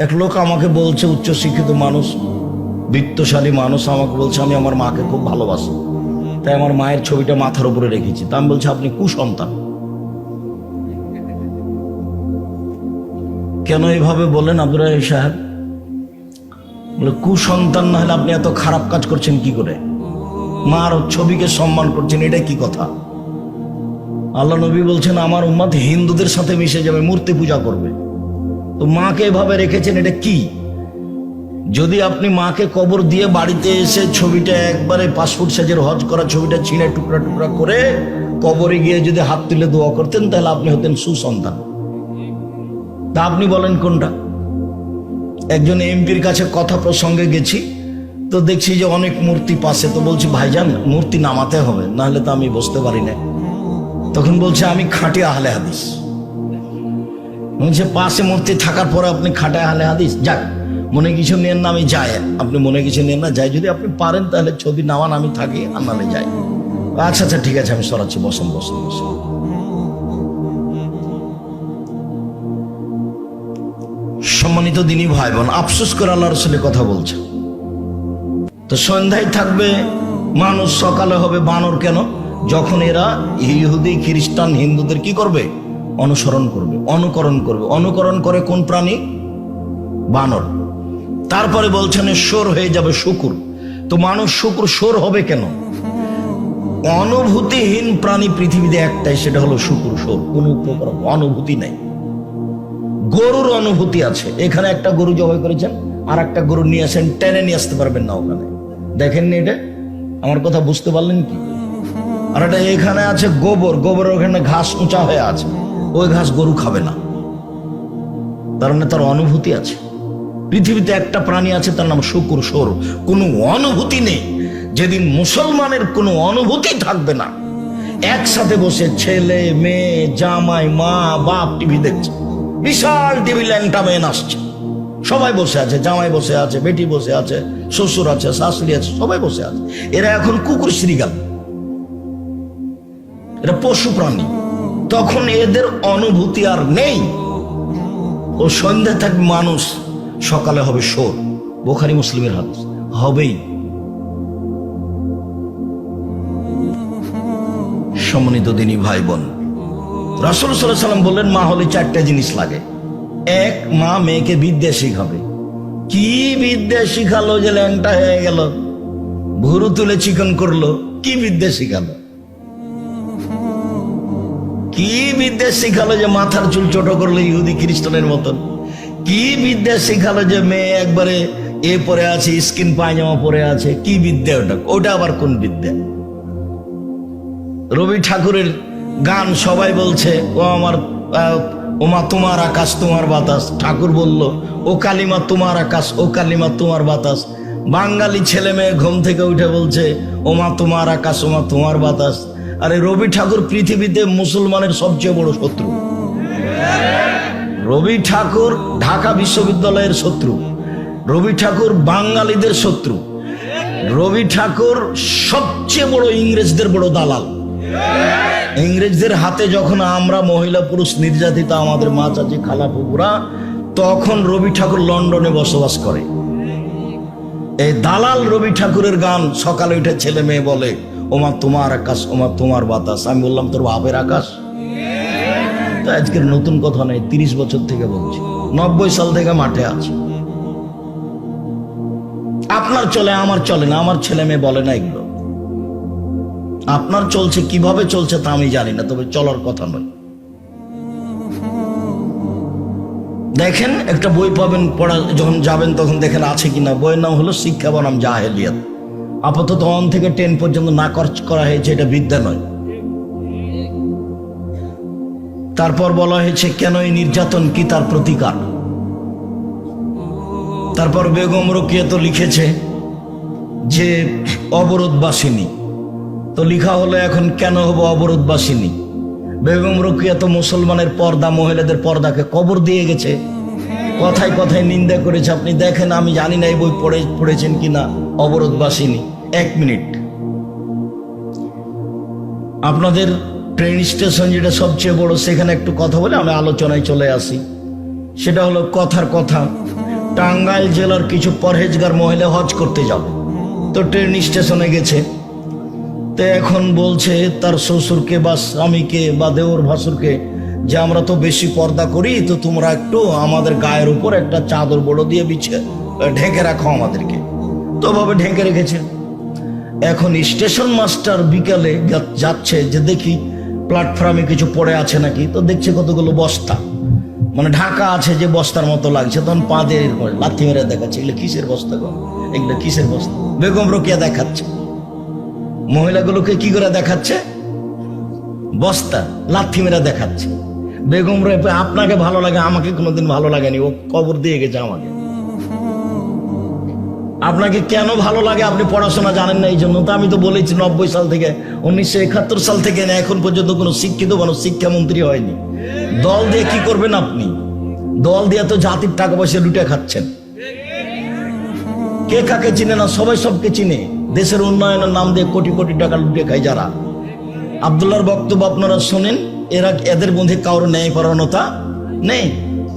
এক লোক আমাকে বলছে, উচ্চশিক্ষিত মানুষ, বৃত্তশালী মানুষ, আমাকে বলছে, আমি আমার মাকে খুব ভালোবাসি। তাই আমার মায়ের ছবিটা মাথার উপরে রেখেছি। তা আমি বলছি, আপনি কুসন্তান। কেন এইভাবে বলেন আব্দুর রাহিম সাহেব? বলে, কুসন্তান না হলে আপনি এত খারাপ কাজ করছেন কি করে? মার ছবিকে সম্মান করছেন এটা কি কথা? আল্লাহ নবী বলছেন, আমার উম্মাদ হিন্দুদের সাথে মিশে যাবে, মূর্তি পূজা করবে। তো মাকে এভাবে রেখেছেন, এটা কি? যদি আপনি মাকে কবর দিয়ে বাড়িতে এসে ছবিটা একবারে পাসপোর্ট সাইজের হজ করা ছবিটা ছিঁড়ে টুকরা টুকরা করে কবরে গিয়ে যদি হাত তুলে দোয়া করতেন, তাহলে আপনি হতেন সুসন্তান। তা আপনি বলেন কোনটা? একজন এমপির কাছে কথা প্রসঙ্গে গেছি, তো দেখছি যে অনেক মূর্তি পাশে, তো বলছি, ভাইজান, মূর্তি নামাতে হবে, নাহলে তো আমি বসতে পারি না। তখন বলছে, আমি খাঁটি আহলে হাদিস। বলছে পাশে মূর্তি থাকার পরে আপনি খাটায় হালে হাদিস, যাক, মনে কিছু নেন না, আমি যাই। আপনি মনে কিছু নেন না, যাই। যদি আপনি পারেন, তাহলে ছবি নামান আমি থাকি, আর নাহলে যাই। আচ্ছা আচ্ছা ঠিক আছে, আমি সরাচ্ছি, বসেন বসেন বসেন। সম্মানিত দিনী ভাই বোন আফসোস করে আল্লাহ রসুলের কথা বলছে। তো সন্ধ্যায় থাকবে, মানুষ সকালে হবে বানর কেন? যখন এরা ইহুদি, খ্রিস্টান, হিন্দুদের কি করবে? অনুসরণ করবে, অনুকরণ করবে। অনুকরণ করে কোন প্রাণী? বানর। তারপরে বলছেন সোর হয়ে যাবে শুকুর। তো মানুষ শুকুর সোর হবে কেন? অনুভূতিহীন প্রাণী পৃথিবীতে একটাই, সেটা হলো শুকুর সোর কোনো প্রকার অনুভূতি নাই। গরুর অনুভূতি আছে। এখানে একটা গরু জবাই করেছেন, আর একটা গরু নিয়ে আসেন, টেনে নিয়ে আসতে পারবেন না ওখানে। দেখেননি এটা? আমার কথা বুঝতে পারলেন কি? আর এটা এখানে আছে গোবর। গোবরের ওখানে ঘাস উঁচা হয়ে আছে। ওই ঘাস গরু খাবে না। তার মানে তার অনুভূতি আছে। পৃথিবীতে একটা প্রাণী আছে, তার নাম শুকুর সোর। কোনো অনুভূতি নেই। যেদিন মুসলমানের কোনো অনুভূতি থাকবে না, একসাথে বসে ছেলে, মেয়ে, জামাই, মা, বাপ টিভি দেখছে। বিশাল টিভি ল্যাংটা মেন আসছে সবাই বসে আছে, জামাই বসে আছে, বেটি বসে আছে, শ্বশুর আছে, শাশুড়ি আছে, সবাই বসে আছে। এরা এখন কুকুর শ্রীগাল এরা পশু প্রাণী। তখন এদের অনুভূতি আর নেই। ও সন্ধ্যা থাকবে মানুষ, সকালে হবে সোর বোখারি মুসলিমের হাদিস, হবেই। সম্মানিত দিনী ভাই বোন রাসুল সাল্লাম বললেন, মা হলে চারটা জিনিস লাগে। এক, মা মেয়েকে বিদ্যা শিখাবে। কি বিদ্যা শিখালো যে ল্যাংটা হয়ে গেল? ভুরু তুলে চিকন করল, কি বিদ্যা শিখালো? কি বিদ্যা শিখালো যে মাথার চুল ছোট করল ইহুদি খ্রিস্টানের মতন? কি বিদ্যা শিখালো যে মেয়ে একবারে এ পরে আছে, স্কিন পায়জামা পরে আছে? কি বিদ্যা ওটা? ওটা আবার কোন বিদ্যা? রবি ঠাকুরের গান সবাই বলছে, ও আমার ওমা তোমার আকাশ, তোমার বাতাস। ঠাকুর বলল, ও কালিমা তোমার আকাশ, ও কালিমা তোমার বাতাস। বাঙালি ছেলে মেয়ে ঘুম থেকে উঠে বলছে ওমা তোমার আকাশ ওমা তোমার বাতাস। আরে রবি ঠাকুর পৃথিবীতে মুসলমানের সবচেয়ে বড় শত্রু। রবি ঠাকুর ঢাকা বিশ্ববিদ্যালয়ের শত্রু। রবি ঠাকুর বাঙালিদের শত্রু। রবি ঠাকুর সবচেয়ে বড় ইংরেজদের বড় দালাল। ইংরেজদের হাতে যখন আমরা মহিলা পুরুষ নির্যাতিত আমাদের মা চাচি খালা পুকুরা তখন রবি ঠাকুর লন্ডনে বসবাস করে। এই দালাল রবি ঠাকুরের গান সকালে উঠে ছেলে মেয়ে বলে ওমা তোমার আকাশ, ওমা তোমার বাতাস। আমি বললাম, তোর বাপের আকাশ? তো আজকের নতুন কথা নেই তিরিশ বছর থেকে বলছি। নব্বই সাল থেকে মাঠে আছে। আপনার চলে, আমার চলে না, আমার ছেলে মেয়ে বলে না এগুলো। আপনার চলছে, কীভাবে চলছে তা আমি জানি না, তবে চলার কথা নয়। দেখেন, একটা বই পাবেন, পড়া, যখন যাবেন, তখন দেখেন আছে কিনা। বইয়ের নাম হলো শিক্ষা বনাম জাহেলিয়াত। আপাতত অন থেকে টেন পর্যন্ত না খরচ করা হয়েছে, এটা বিদ্যা নয়। তারপর বলা হয়েছে, কেন এই নির্যাতন কি তার প্রতিকার? তারপর বেগম রোকিয়া তো লিখেছে যে, অবরোধবাসিনী। তো লিখা হলো এখন, কেন হব অবরোধবাসিনী? বেগম রোকিয়া তো মুসলমানের পর্দা, মহিলাদের পর্দাকে কবর দিয়ে গেছে। কথায় কথায় নিন্দা করেছে। আপনি দেখেন, আমি জানি না এই বই পড়ে, পড়েছেন কিনা। অবরোধবাসিনী, এক মিনিট। আপনাদের ট্রেন স্টেশন যেটা সবচেয়ে বড়, সেখানে একটু কথা বলে আমি আলোচনায় চলে আসি। সেটা হলো কথার কথা। টাঙ্গাইল জেলার কিছু পরহেজগার মহিলা হজ করতে যাবে। তো ট্রেন স্টেশনে গেছে। তো এখন বলছে, তার শ্বশুরকে বা স্বামীকে বা দেওর ভাসুরকে যে আমরা তো বেশি পর্দা করি, তো তোমরা একটু আমাদের গায়ের উপর একটা চাদর বড় দিয়ে বিছে ঢেকে রাখো আমাদেরকে। তো ভাবে ঢেকে রেখেছে। এখন স্টেশন মাস্টার বিকালে যাচ্ছে যে দেখি প্ল্যাটফর্মে কিছু পড়ে আছে নাকি, তো দেখছে কতগুলো বস্তা। মানে ঢাকা আছে যে বস্তার মতো লাগছে, তখন পা দিয়ে লাথি মেরে দেখাচ্ছে, এগুলো কিসের বস্তা এগুলো কিসের বস্তা? বেগম রোকিয়া দেখাচ্ছে। মহিলাগুলোকে কি করে দেখাচ্ছে? বস্তা, লাথি মেরে দেখাচ্ছে। বেগম রে, আপনাকে ভালো লাগে, আমাকে কোনোদিন ভালো লাগেনি। ও কবর দিয়ে গেছে আমাকে। আপনাকে কেন ভালো লাগে আপনি পড়াশোনা জানেন না এই জন্য? তো আমি তো বলেছি নব্বই সাল থেকে, উনিশশো একাত্তর সাল থেকে না, এখন পর্যন্ত কোনো শিক্ষিত মানুষ, শিক্ষামন্ত্রী হয়নি। দল দিয়ে কি করবেন আপনি? দল দিয়ে তো জাতির টাকা পয়সা লুটে খাচ্ছেন। কে কাকে চিনে না, সবাই সবকে চিনে। দেশের উন্নয়নের নাম দিয়ে কোটি কোটি টাকা লুটে খায় যারা। আবদুল্লাহর বক্তব্য আপনারা শোনেন। এরা এদের মধ্যে কারোর ন্যায় পরায়ণতা নেই।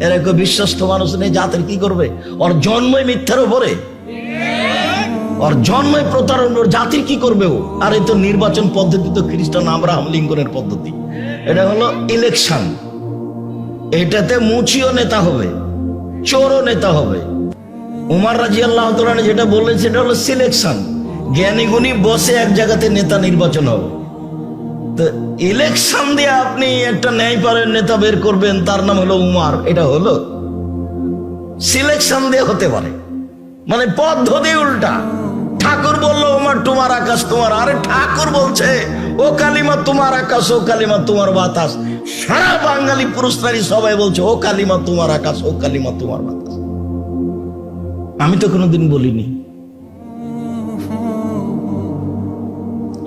এরা কেউ বিশ্বস্ত মানুষ নেই, জাতের কি করবে? ওর জন্মই মিথ্যার উপরে। ওর জন্মই প্রতারণ ওর জাতির কি করবে ও? আর এই তো নির্বাচন পদ্ধতি তো খ্রিস্টান আব্রাহাম লিঙ্কনের পদ্ধতি। এটা হলো ইলেকশন এটাতে মুচিও নেতা হবে, চোরও নেতা হবে। উমার রাজি আল্লাহ যেটা বললেন, সেটা হলো সিলেকশন জ্ঞানী গুণী বসে এক জায়গাতে নেতা নির্বাচন হবে। ইলেকশন দিয়ে আপনি একটা ন্যায় পারের নেতা বের করবেন, তার নাম হলো উমার। এটা হলো সিলেকশন দিয়ে হতে পারে। মানে পদ্ধতি উল্টা। ঠাকুর বলল, উমার, তোমার আকাশ তোমার। আরে ঠাকুর বলছে, ও কালিমা তোমার আকাশ, ও কালিমা তোমার বাতাস। সারা বাঙালি পুরুষ নারী সবাই বলছে, ও কালিমা তোমার আকাশ, ও কালিমা তোমার বাতাস। আমি তো কোনোদিন বলিনি।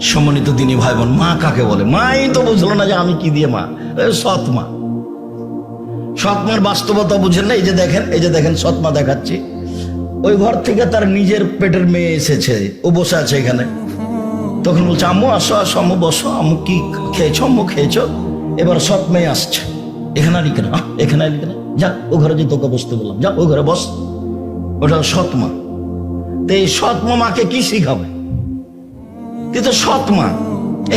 সম্মানিত দিনী ভাই বোন মা কাকে বলে? মাই তো বুঝলো না যে আমি কি দিয়ে মা? সৎ মা। সৎ মার বাস্তবতা বুঝেন না? এই যে দেখেন, এই যে দেখেন, সৎ মা দেখাচ্ছি। ওই ঘর থেকে তার নিজের পেটের মেয়ে এসেছে, ও বসে আছে এখানে। তখন বলছে, আম্মু, আসো আসো, আম্মু, বসো, আম্মু কি খেয়েছো? আম্মু খেয়েছো? এবার সৎ মেয়ে আসছে। এখানে আর কেন? এখানে আর কেন? যা, ও ঘরে যে তোকে বসতে বললাম। যা, ও ঘরে বস। ওটা সৎ মা। তো এই সৎ মা মাকে কি শিখাবে? কিন্তু সৎ মা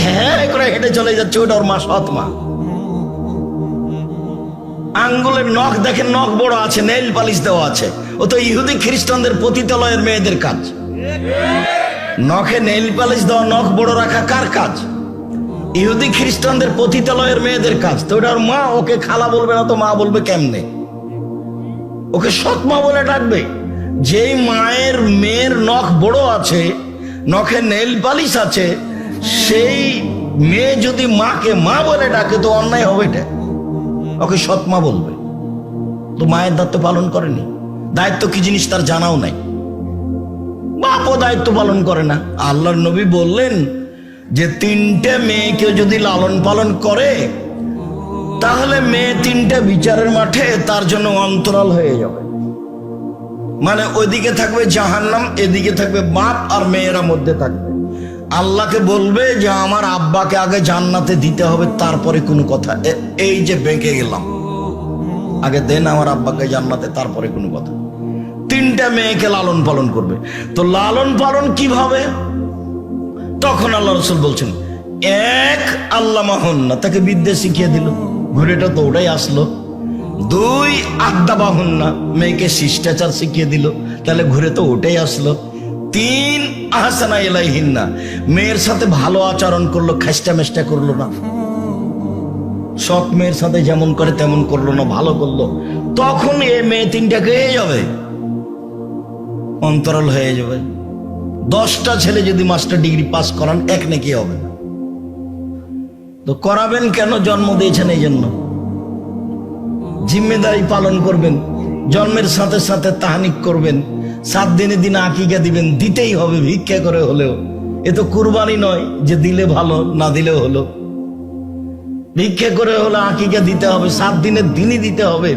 হ্যাঁ করে হেঁটে চলে যাচ্ছে, ওটা ওর মা সৎ মা আঙ্গুলের নখ দেখেন, নখ বড় আছে, নেইল পালিশ দেওয়া আছে। ও তো ইহুদি খ্রিস্টানদের পতিতালয়ের মেয়েদের কাজ। নখে নেইল পালিশ দেওয়া, নখ বড় রাখা কার কাজ? ইহুদি খ্রিস্টানদের পতিতালয়ের মেয়েদের কাজ। তো ওটা ওর মা, ওকে খালা বলবে না তো মা বলবে কেমনে? ওকে সৎ মা বলে ডাকবে। যেই মায়ের মেয়ের নখ বড় আছে নখে নেল পালিশ আছে, সেই মেয়ে যদি মাকে মা বলে ডাকে তো অন্যায় হবে এটা। ওকে সৎ মা বলবে। তো মায়ের দায়িত্ব পালন করেনি। দায়িত্ব কি জিনিস তার জানাও নাই। বাপও দায়িত্ব পালন করে না। আল্লাহর নবী বললেন যে, তিনটে মেয়েকে যদি লালন পালন করে, তাহলে মেয়ে তিনটে বিচারের মাঠে তার জন্য অন্তরাল হয়ে যাবে। মানে ওইদিকে থাকবে জাহান্নাম, এদিকে থাকবে বাপ আর মেয়েরা মধ্যে থাকবে। আল্লাহকে বলবে যে আমার আব্বাকে আগে জান্নাতে দিতে হবে, তারপরে কোনো কথা। এই যে বেঁকে গেলাম। আগে দেন আমার আব্বাকে জান্নাতে, তারপরে কোনো কথা। তিনটা মেয়েকে লালন পালন করবে। তো লালন পালন কীভাবে? তখন আল্লাহ রসুল বলছেন, এক আল্লাহ মাহন্না তাকে বিদ্যা শিখিয়ে দিল। ঘুরেটা তো ওটাই আসলো। দুই আড্ডা বাহন না। মেয়েকে শিষ্টাচার শিখিয়ে দিল। তাহলে ঘুরে তো ওটাই আসলো। তিন আহসানা এলাইহিন্না মেয়ের সাথে ভালো আচরণ করল, খাস্টা মেষ্টা করল না। সৎ মেয়ের সাথে যেমন করে তেমন করল না, ভালো করল। তখন এ মেয়ে তিনটাকে যাবে? অন্তরাল হয়ে যাবে। দশটা ছেলে যদি মাস্টার ডিগ্রি পাস করান, এক নাকি হবে না। তো করাবেন কেন? জন্ম দিয়েছেন এই জন্য। জিম্মেদারি পালন করবেন, জন্মের সাথে সাথে তাহানিক করবেন, সাত দিনে দিন আকিকা দিবেন, দিতেই হবে, ভিক্ষা করে হলেও। এ তো কুরবানি নয় যে দিলে ভালো, না দিলেও হলো। ভিক্ষা করে হলে আকিকা দিতে হবে, সাত দিনের দিনই দিতে হবে।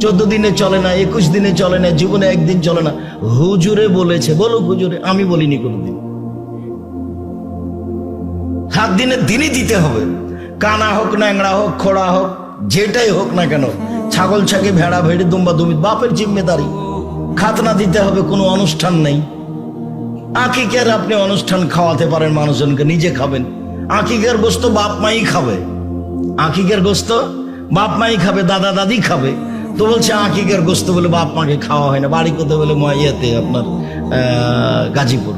চোদ্দ দিনে চলে না, একুশ দিনে চলে না, জীবনে একদিন চলে না। হুজুরে বলেছে বলো হুজুরে, আমি বলিনি কোনোদিন। সাত দিনের দিনই দিতে হবে। কানা হোক ন্যাংরা হোক, খোড়া হোক, যেটাই হোক না কেন ছাগল ছাকে ভেড়া ভেড়ি, দুম্বা দুমি বাপের জিম্মেদারি। খাতনা দিতে হবে, কোনো অনুষ্ঠান নেই। আকিকের আপনি অনুষ্ঠান খাওয়াতে পারেন, মানুষজনকে নিজে খাবেন। আকিকের গোস্ত বাপ মাই খাবে। আকিকের গোস্ত বাপ মাই খাবে, দাদা দাদি খাবে। তো বলছে, আকিকের গোস্ত বলে বাপ মাকে খাওয়া হয় না। বাড়ি কোথায় বলে ইয়েতে আপনার গাজীপুর।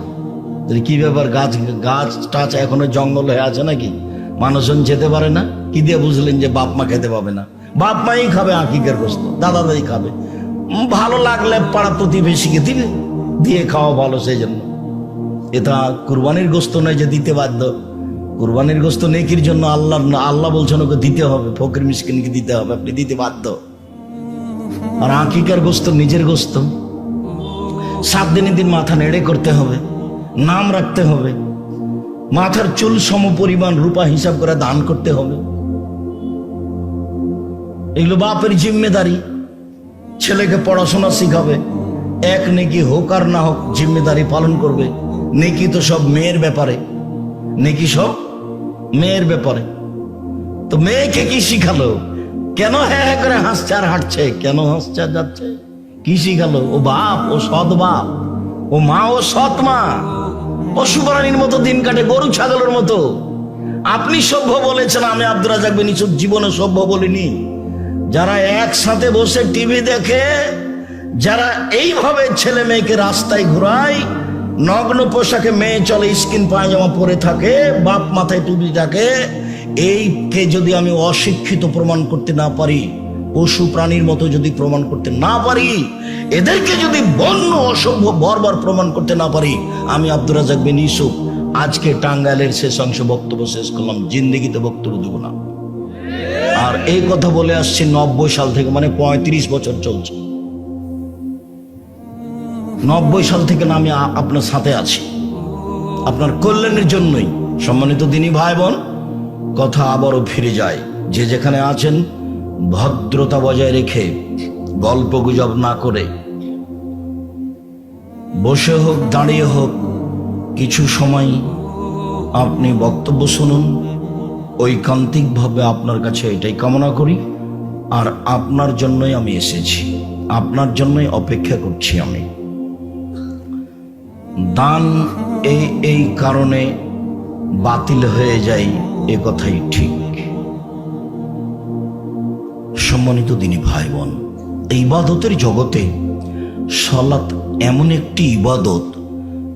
কি ব্যাপার, গাছ গাছ টাছ এখনও জঙ্গল হয়ে আছে নাকি? মানুষজন যেতে পারে না? কি দিয়ে বুঝলেন যে বাপ মা খেতে পাবে না? বাপ মাই খাবে, আকিকের গোস্ত দাদা দাদি খাবে। ভালো লাগলে পাড়া প্রতিবেশীকে দিবে, দিয়ে খাওয়া ভালো সেই জন্য। এটা কুরবানির গোস্ত নয় যে দিতে বাধ্য। কুরবানির গোস্ত নেকির জন্য আল্লাহ আল্লাহ বলছেন ওকে দিতে হবে, ফকির মিসকিনকে দিতে হবে, আপনি দিতে বাধ্য। আর আকিকার গোস্ত নিজের গোস্ত। সাত দিনে দিন মাথা নেড়ে করতে হবে, নাম রাখতে হবে। মাথার চুল সম পরিমাণ রূপা হিসাব করে দান করতে হবে। এগুলো বাপের জিম্মেদারি। ছেলেকে পড়াশোনা শিখাবে। এক নেকি হোক আর না হোক জিম্মেদারি পালন করবে। নেকি তো সব মেয়ের ব্যাপারে। নেকি সব মেয়ের ব্যাপারে। তো মেয়েকে কি শিখালো? কেন হ্যাঁ হ্যাঁ করে হাসছে আর হাঁটছে? কেন হাসছে আর যাচ্ছে? কি শিখালো? ও বাপ, ও সৎ বাপ। ও মা, ও সৎ মা। পশুপ্রাণীর মতো দিন কাটে, গরু ছাগলের মতো। আপনি সভ্য বলেছেন, আমি আব্দুল রাজাক বিন জীবনে সভ্য বলিনি। যারা একসাথে বসে টিভি দেখে, যারা এইভাবে ছেলে মেয়েকে রাস্তায় ঘোরায়, নগ্ন পোশাকে মেয়ে চলে, স্কিন পায়জামা পরে থাকে, বাপ মাথায় টুপি থাকে এইকে যদি আমি অশিক্ষিত প্রমাণ করতে না পারি, পশু প্রাণীর মতো যদি প্রমাণ করতে না পারি, এদেরকে যদি বন্য অসভ্য বরবার প্রমাণ করতে না পারি, আমি আব্দুর রাজাক বিন ইউসুফ, আজকে টাঙ্গাইলের শেষ অংশ বক্তব্য শেষ করলাম, জিন্দিগিতে বক্তব্য দেবো না। আর এই কথা বলে আসছি নব্বই সাল থেকে মানে পঁয়ত্রিশ বছর চলছে। নব্বই সাল থেকে আমি আপনার সাথে আছি। আপনার কল্যাণের জন্যই। সম্মানিত দিনী ভাই বোন কথা আবারও ফিরে যায়। যে যেখানে আছেন, ভদ্রতা বজায় রেখে গল্প গুজব না করে বসে হোক, দাঁড়িয়ে হোক, কিছু সময় আপনি বক্তব্য শুনুন। ঐকান্তিকভাবে আপনার কাছে এটাই কামনা করি। আর আপনার জন্যই আমি এসেছি। আপনার জন্যই অপেক্ষা করছি আমি। দান এই এই কারণে বাতিল হয়ে যায় এ কথাই ঠিক। সম্মানিত দিনী ভাই বোন ইবাদতের জগতে সলাৎ এমন একটি ইবাদত,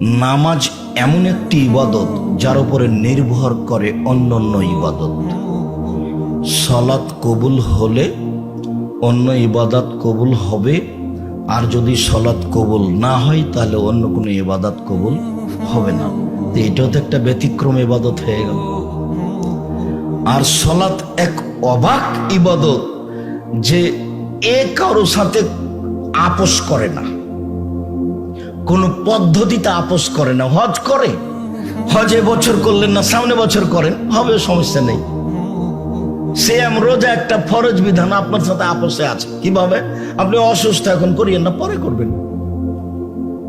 নামাজ এমন একটি ইবাদত যার উপরে নির্ভর করে অন্য অন্য ইবাদত। সলাৎ কবুল হলে অন্য ইবাদত কবুল হবে, আর যদি সলাৎ কবুল না হয়, তাহলে অন্য কোনো ইবাদত কবুল হবে না। এটাও তো একটা ব্যতিক্রম ইবাদত হয়ে গেল। আর সলাৎ এক অবাক ইবাদত যে এ কারও সাথে আপোষ করে না। কোন পদ্ধতিতে আপোষ করে না। হজ করে। হজে বছর করলেন না, সামনে বছর করেন হবে সমস্যা নেই। সেম রোজা একটা ফরজ বিধান আপনার সাথে আপোষে আছে। কীভাবে? আপনি অসুস্থ এখন করিয়েন না, পরে করবেন।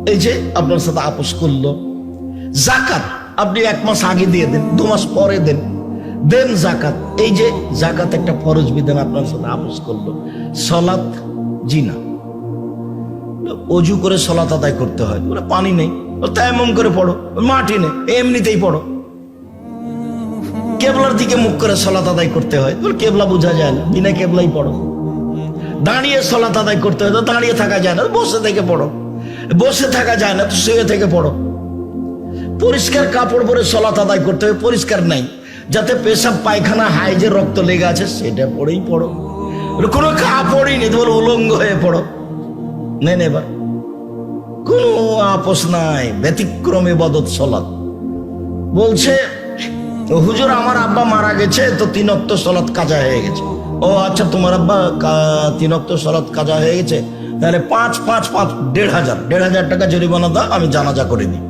এই যে আপনার সাথে আপোষ করল। জাকাত আপনি এক মাস আগে দিয়ে দেন, দু মাস পরে দেন। দেন জাকাত। এই যে জাকাত একটা ফরজ বিধান আপনার সাথে আপোষ করল। সলাৎ জি না অজু করে সলাত আদায় করতে হয়। বলে, পানি নেই। তেমন করে পড়ো। মাটি নেই। এমনিতেই পড়ো। কেবলার দিকে মুখ করে সলাত আদায় করতে হয়। কেবলা বোঝা যায় না। বিনা কেবলাই পড়ো। দাঁড়িয়ে সলাত আদায় করতে হয়। তো দাঁড়িয়ে থাকা যায় না। বসে থেকে পড়ো। বসে থাকা যায় না, তো শুয়ে থেকে পড়ো। পরিষ্কার কাপড় পরে সলাত আদায় করতে হবে পরিষ্কার নাই। যাতে পেশাব পায়খানা হাইজে রক্ত লেগে আছে, সেটা পরেই পড়ো। কোনো কাপড়ই নেই। তোমার উলঙ্গ হয়ে পড়ো। নেন এবার। কোনো আপোষ নাই, ব্যতিক্রমে বদত সলাত বলছে হুজুর, আমার আব্বা মারা গেছে, তো তিন অক্ত সলাৎ কাজা হয়ে গেছে। ও আচ্ছা তোমার আব্বা কা- তিন অক্ত সলাৎ কাজা হয়ে গেছে? তাহলে পাঁচ পাঁচ পাঁচ, দেড় হাজার দেড় হাজার টাকা জরিমানা দাও, আমি জানাজা করে দিই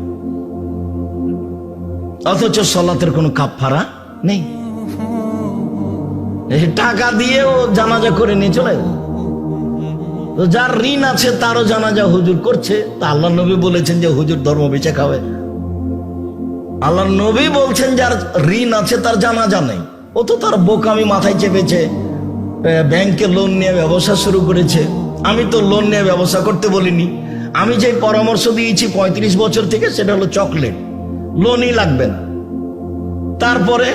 অথচ সলাতের কোনো কাপফারা নেই। এই টাকা দিয়েও জানাজা করে নিয়ে চলে গেল। যার ঋণ আছে তারও জানাজা হুজুর করছে। তা আল্লাহ নবী বলেছেন যে হুজুর ধর্ম বেঁচে খাবে। আল্লাহ নবী বলছেন যার ঋণ আছে তার জানাজা নেই। ও তো তার বোকামি মাথায় চেপেছে ব্যাংকে লোন নিয়ে ব্যবসা শুরু করেছে। আমি তো লোন নিয়ে ব্যবসা করতে বলিনি। আমি যে পরামর্শ দিয়েছি পঁয়ত্রিশ বছর থেকে সেটা হলো চকলেট। লোনই লাগবে না। তারপরে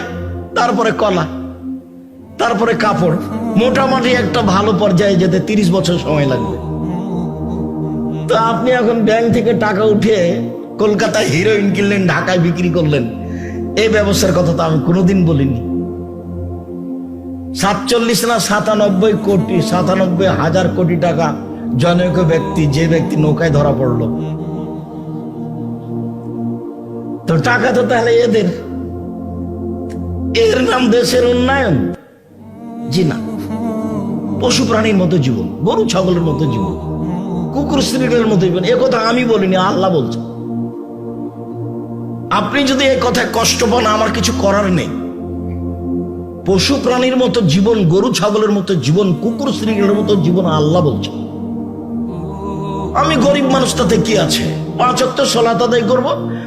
তারপরে কলা, তারপরে কাপড়। মোটামুটি একটা ভালো পর্যায়ে যেতে তিরিশ বছর সময় লাগবে। তো আপনি এখন ব্যাংক থেকে টাকা উঠে কলকাতায় হিরোইন কিনলেন, ঢাকায় বিক্রি করলেন, এই ব্যবসার কথা তো আমি কোনোদিন বলিনি। সাতচল্লিশ না সাতানব্বই কোটি, সাতানব্বই হাজার কোটি টাকা জনৈক ব্যক্তি, যে ব্যক্তি নৌকায় ধরা পড়ল। তো টাকা তো তাহলে এদের। এর নাম দেশের উন্নয়ন। জি না। পশু প্রাণীর মতো জীবন, গরু, ছাগলের মতো জীবন, কুকুর, স্ত্রীদের মতো জীবন, এ কথা আমি বলিনি, আল্লাহ বলছে। আপনি যদি এই কথায় কষ্ট পান, আমার কিছু করার নেই। পশু প্রাণীর মতো জীবন, গরু, ছাগলের মতো জীবন, কুকুর, স্ত্রীদের মতো জীবন, আল্লাহ বলছে। আমি গরিব মানুষ, তাতে কি আছে? পাঁচ অক্ট সলাত আদায় করব,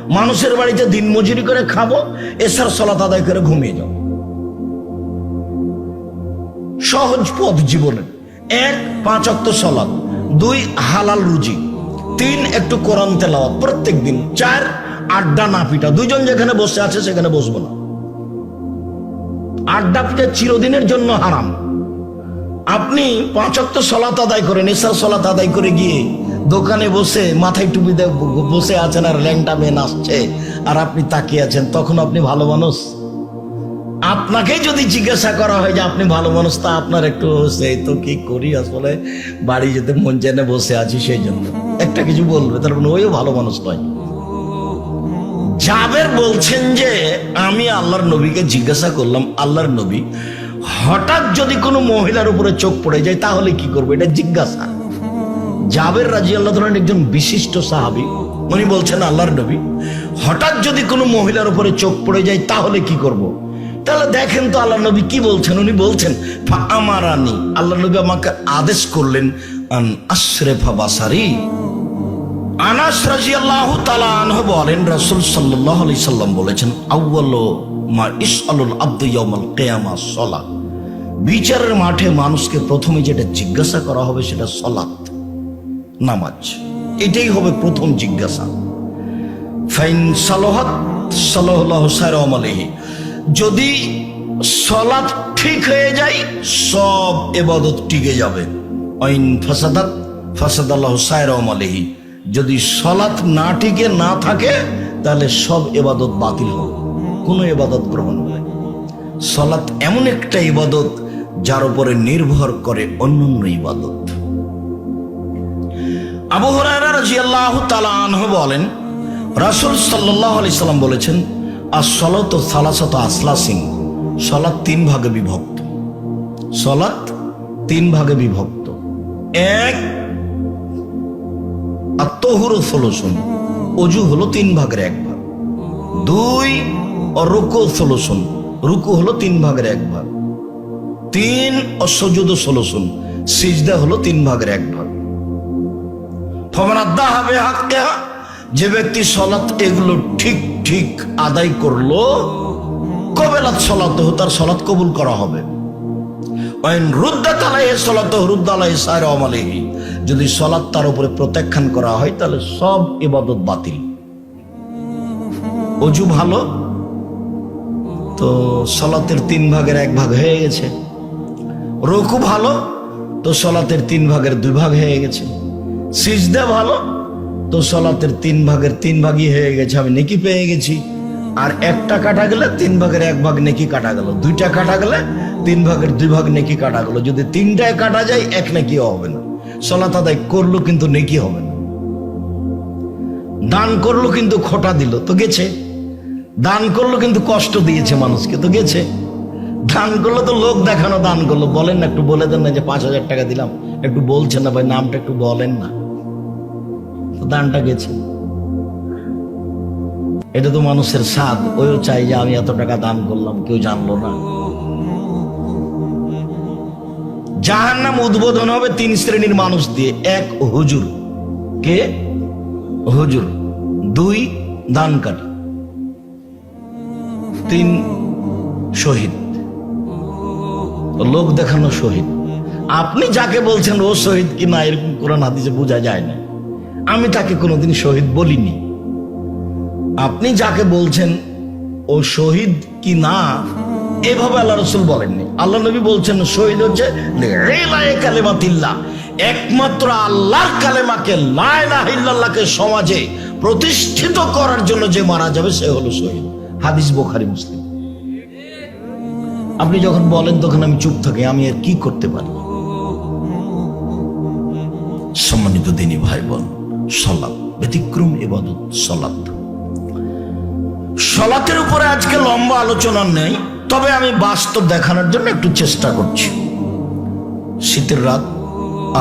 মানুষের বাড়িতে দিন মজুরি করে খাব, এসার সলাত আদায় করে ঘুমিয়ে যাও সহজ পথ জীবনের এক, পাঁচ অক্ট সলাদ দুই, হালাল রুজি। তিন, একটু কোরআন তেলাওয়াত প্রত্যেক দিন। চার, আড্ডা না পিটা। দুইজন যেখানে বসে আছে, সেখানে বসবো না। আড্ডা পিটা চিরদিনের জন্য হারাম। আপনি পাঁচ অক্ট সলাত আদায় করেন এসার সলাত আদায় করে গিয়ে দোকানে বসে মাথায় টুপি বসে আছেন আর ল্যাংটা মেয়ে নাচছে, আর আপনি তাকিয়ে আছেন, তখন আপনি ভালো মানুষ? আপনাকে যদি জিজ্ঞাসা করা হয় যে আপনি ভালো মানুষ, তা আপনার একটু সেই তো কি করি? আসলে বাড়ি যেতে মন চেনে বসে আছি সেই জন্য। একটা কিছু বলবে, তার মানে ওইও ভালো মানুষ নয়। জাবের বলছেন যে, আমি আল্লাহর নবীকে জিজ্ঞাসা করলাম, আল্লাহর নবী, হঠাৎ যদি কোনো মহিলার উপরে চোখ পড়ে যায়, তাহলে কি করব? এটা জিজ্ঞাসা। জাবের রাজি আল্লাহ ধরেন একজন বিশিষ্ট সাহাবি, উনি বলছেন, আল্লাহর নবী, হঠাৎ যদি কোনো মহিলার উপরে চোখ পড়ে যায়, তাহলে কি করব। তাহলে দেখেন তো আল্লাহ নবী কি বলছেন? উনি বলছেন "ফা আমারানি আল্লাহ নবী আমাকে আদেশ করলেন, আন আশরেফা বাসারি। আনাস রাজিয়াল্লাহু তাআলা আনহু বলেন, রাসূল সাল্লাল্লাহু আলাইহি সাল্লাম বলেছেন, আউয়ালু মা ইসআলুল আবদু ইয়াউমাল কিয়ামা, সালাত। বিচারের মাঠে মানুষকে প্রথমে যেটা জিজ্ঞাসা করা হবে সেটা সলাত, নামাজ। এটাই হবে প্রথম জিজ্ঞাসা। ফাইন সালোহাত সাল্লাহ সায়রম আলহি যদি সলাৎ ঠিক হয়ে যায়, সব এবাদত টিকে যাবে। আইন ফাসাদাত ফাসাদ আল্লাহ সায়রম আলহি যদি সলাৎ না টিকে, না থাকে, তাহলে সব এবাদত বাতিল হবে। কোনো এবাদত গ্রহণ হবে সলাৎ এমন একটা ইবাদত যার উপরে নির্ভর করে অন্যান্য ইবাদত। আবু হুরায়রা রাদিয়াল্লাহু তাআলা আনহু বলেন, রাসূল সাল্লাল্লাহু আলাইহি সাল্লাম বলেছেন as-সালাতু সালাসাতু আসলাসিন সালাত তিন ভাগে বিভক্ত। সালাত তিন ভাগে বিভক্ত। এক আত্মহুরু সলুসুন অজু হলো তিন ভাগের এক ভাগ। দুই অরুকু সলুসুন রুকু হলো তিন ভাগের এক ভাগ। তিন অসজুদ সলুসুন সিজদা হলো তিন ভাগের এক ভাগ। ফমানাদ্দা হবে হাক্কে যে ব্যক্তি সলাৎ এগুলো ঠিক ঠিক আদায় করল কবেলাত সলাত তার সলাৎ কবুল করা হবে। সলাতু যদি সলাৎ তার উপরে প্রত্যাখ্যান করা হয়, তাহলে সব ইবাদত বাতিল। অজু ভালো? তো সলাতের তিন ভাগের এক ভাগ হয়ে গেছে। রকু ভালো? তো সলাতের তিন ভাগের দুই ভাগ হয়ে গেছে। সিজদা ভালো? তো সলাতের তিন ভাগের তিন ভাগই হয়ে গেছে, আমি নেকি পেয়ে গেছি। আর একটা কাটা গেলে তিন ভাগের এক ভাগ নেকি কাটা গেল। দুইটা কাটা গেলে তিন ভাগের দুই ভাগ নেকি কাটা গেল। যদি তিনটায় কাটা যায়, এক নেকিও হবে না। সলাত আদায় করল কিন্তু নেকি হবে না। দান করল কিন্তু খোটা দিল, তো গেছে। দান করল কিন্তু কষ্ট দিয়েছে মানুষকে, তো গেছে। দান করল তো লোক দেখানো দান করল। বলেন না, একটু বলে দেন না যে পাঁচ হাজার টাকা দিলাম। একটু বলছেন না ভাই, নামটা একটু বলেন না। দানটা গেছে। এটা তো মানুষের স্বাদ, ওইও চাই যে আমি এত টাকা দান করলাম, কেউ জানলো না। জাহান নাম উদ্বোধন হবে তিন শ্রেণির মানুষ দিয়ে, এক হুজুর। কে? হুজুর। দুই দানকারী। তিন শহীদ। লোক দেখানো শহীদ। আপনি যাকে বলছেন ও শহীদ কি না, এরকম কোরআন হাদিসে বোঝা যায় না। আমি তাকে কোনোদিন শহীদ বলিনি। আপনি যাকে বলছেন, ও শহীদ কি না, এভাবে আল্লাহ রসুল বলেননি। আল্লাহ নবী বলছেন, শহীদ হচ্ছে একমাত্র আল্লাহর কালেমাকে লাইলাহিল্লাহকে সমাজে প্রতিষ্ঠিত করার জন্য যে মারা যাবে, সে হলো শহীদ। হাদিস বোখারি, মুসলিম। আপনি যখন বলেন, তখন আমি চুপ থাকি, আমি আর কি করতে পারি? সম্মানিত দিনী ভাই বোন সলাপ ব্যতিক্রম এবাদত সলাপ সলাতের উপরে আজকে লম্বা আলোচনা নেই, তবে আমি বাস্তব দেখানোর জন্য একটু চেষ্টা করছি। শীতের রাত,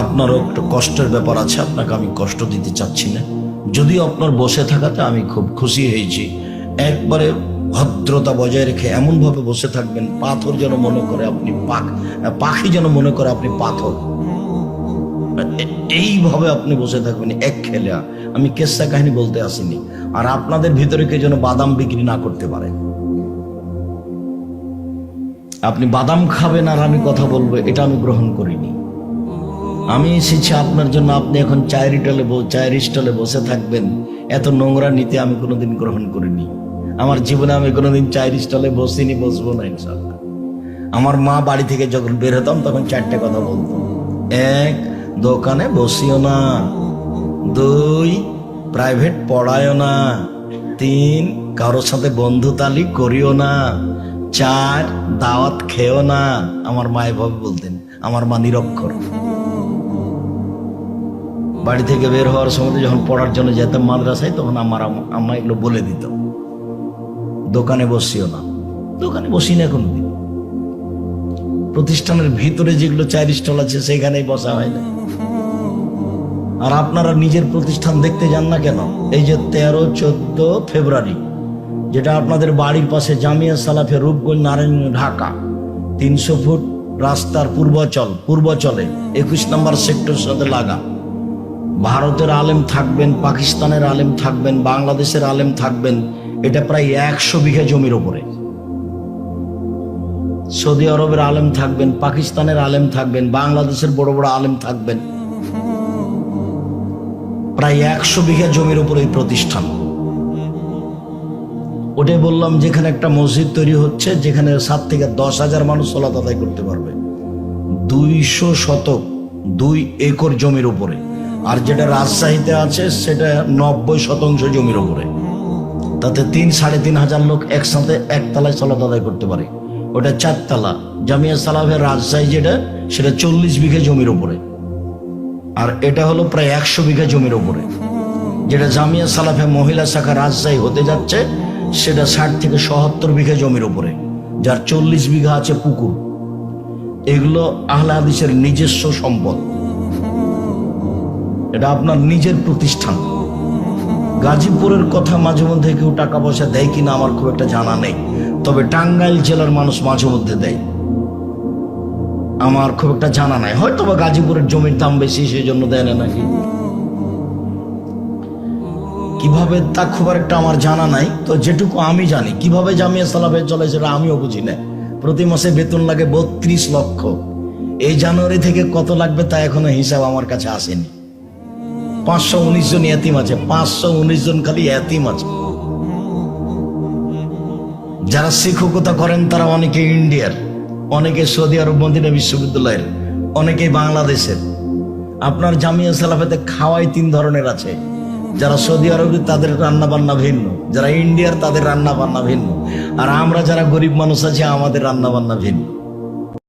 আপনারও একটু কষ্টের ব্যাপার আছে, আপনাকে আমি কষ্ট দিতে চাচ্ছি না। যদিও আপনার বসে থাকাতে আমি খুব খুশি হয়েছি। একবারে ভদ্রতা বজায় রেখে এমনভাবে বসে থাকবেন, পাথর যেন মনে করে আপনি পাখ পাখি যেন মনে করে আপনি পাথর। এইভাবে আপনি বসে থাকবেন এক খেলে। আমি কেসা কাহিনী বলতে আসিনি। আর আপনাদের ভিতরে কে যেন বাদাম বিক্রি না করতে পারে। আপনি বাদাম খাবেন আর আমি কথা বলব, এটা আমি গ্রহণ করিনি। আমি এসেছি আপনার জন্য, আপনি এখন চায়ের স্টলে চায়ের স্টলে বসে থাকবেন। এত নোংরা নিতে আমি কোনোদিন গ্রহণ করিনি। আমার জীবনে আমি কোনোদিন চায়ের স্টলে বসিনি, বসবো না ইনশাল্লাহ আমার মা বাড়ি থেকে যখন বের হতাম, তখন চারটে কথা বলতো। এক দোকানে বসিও না। দুই প্রাইভেট পড়ায়ও না। তিন, কারোর সাথে বন্ধুতালি করিও না। চার, দাওয়াত খেও না। আমার মা এভাবে বলতেন, আমার মা নিরক্ষর। বাড়ি থেকে বের হওয়ার সময় যখন পড়ার জন্য যেতাম মাদ্রাসায়, তখন আমার আম- এগুলো বলে দিত। দোকানে বসিও না। দোকানে বসি না কোনোদিন। প্রতিষ্ঠানের ভিতরে যেগুলো চায়ের স্টল আছে, সেখানেই বসা হয় না। আর আপনারা নিজের প্রতিষ্ঠান দেখতে যান না কেন? এই যে তেরো, চোদ্দ ফেব্রুয়ারি, যেটা আপনাদের বাড়ির পাশে জামিয়া সালাফে রূপগঞ্জ নারায়ণ ঢাকা, তিনশো ফুট রাস্তার পূর্বচল, পূর্বচলে একুশ নম্বর সেক্টর সাথে লাগা। ভারতের আলেম থাকবেন, পাকিস্তানের আলেম থাকবেন, বাংলাদেশের আলেম থাকবেন, এটা প্রায় একশো বিঘা জমির ওপরে সৌদি আরবের আলেম থাকবেন, পাকিস্তানের আলেম থাকবেন, বাংলাদেশের বড় বড় আলেম থাকবেন। প্রায় একশো বিঘা জমির উপর এই প্রতিষ্ঠান। ওটাই বললাম, যেখানে একটা মসজিদ তৈরি হচ্ছে, যেখানে সাত থেকে দশ হাজার মানুষ সলাত আদায় করতে পারবে। দুইশো শতক, দুই একর জমির উপরে। আর যেটা রাজশাহীতে আছে, সেটা নব্বই শতাংশ জমির উপরে। তাতে তিন, সাড়ে তিন হাজার লোক একসাথে একতলায় সলাত আদায় করতে পারে। ওটা চারতলা, জামিয়া সালাফের রাজশাহী যেটা, সেটা চল্লিশ বিঘা জমির উপরে। আর এটা হলো প্রায় একশো বিঘা জমির উপরে। যেটা জামিয়া সালাফে মহিলা শাখা রাজশাহী হতে যাচ্ছে, সেটা ষাট থেকে সহাত্তর বিঘা জমির উপরে, যার চল্লিশ বিঘা আছে পুকুর। এগুলো আহলে হাদিসের নিজস্ব সম্পদ। এটা আপনার নিজের প্রতিষ্ঠান। গাজীপুরের কথা মাঝে মধ্যে কেউ টাকা পয়সা দেয় কিনা আমার খুব একটা জানা নেই, তবে টাঙ্গাইল জেলার মানুষ মাঝে মধ্যে দেয়। আমার খুব একটা জানা নাই। হয়তো বা গাজীপুরের জমির দাম বেশি সেই জন্য দেয় না নাকি? কীভাবে তা খুব একটা আমার জানা নাই, তো যেটুকু আমি জানি, কীভাবে জামিয়া সালাফে চলে সেটা আমিও বুঝি না। প্রতি মাসে বেতন লাগে বত্রিশ লক্ষ। এই জানুয়ারি থেকে কত লাগবে তা এখনও হিসাব আমার কাছে আসেনি। পাঁচশো উনিশ জন এতিম আছে, পাঁচশো উনিশ জন খালি এতিম আছে। যারা শিক্ষকতা করেন তারা অনেকে ইন্ডিয়ার। অনেকে সৌদি আরব মদিনা বিশ্ববিদ্যালয়ের অনেকে বাংলাদেশের। আপনার জামিয়া সালাফেতে খাওয়াই তিন ধরনের আছে। যারা সৌদি আরবের তাদের রান্না বান্না ভিন্ন, যারা ইন্ডিয়ার তাদের রান্না বান্না ভিন্ন। আর আমরা যারা গরিব মানুষ আছি, আমাদের রান্না বান্না ভিন্ন।